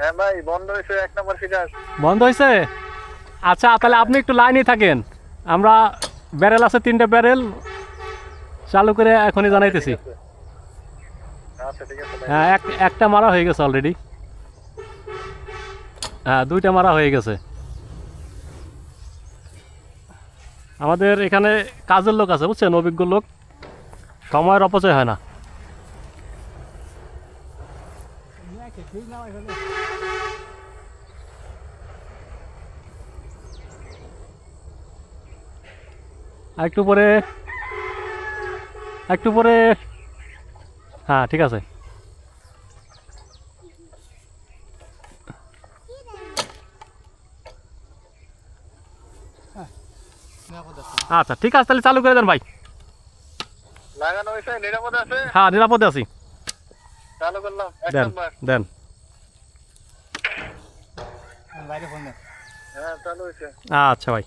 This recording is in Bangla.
হ্যাঁ ভাই বন্ধ হয়েছে এক নম্বর ফিটার বন্ধ হয়েছে? আচ্ছা তাহলে আপনি একটু লাইনে থাকেন। আমরা ব্যারেল আছে তিনটে ব্যারেল। চালু করে এখনই জানাইতেছি। আচ্ছা ভাই। হ্যাঁ এক একটা মারা হয়ে গেছে অলরেডি হ্যাঁ দুইটা মারা হয়ে গেছে। আমাদের এখানে কাজের লোক আছে বুঝছেন? অভিজ্ঞ লোক। সময়ের অপচয় হয় না। আর একটু পরে একটু পরে। হ্যাঁ ঠিক আছে। আচ্ছা ঠিক আছে তাহলে চালু করে দেন ভাই। লাগানো হয়েছে নিরাপদ আছে? হ্যাঁ নিরাপদে আছি। চালু করলাম এক দেন নম্বর। দেন। হ্যাঁ চালু হয়েছে। আচ্ছা ভাই।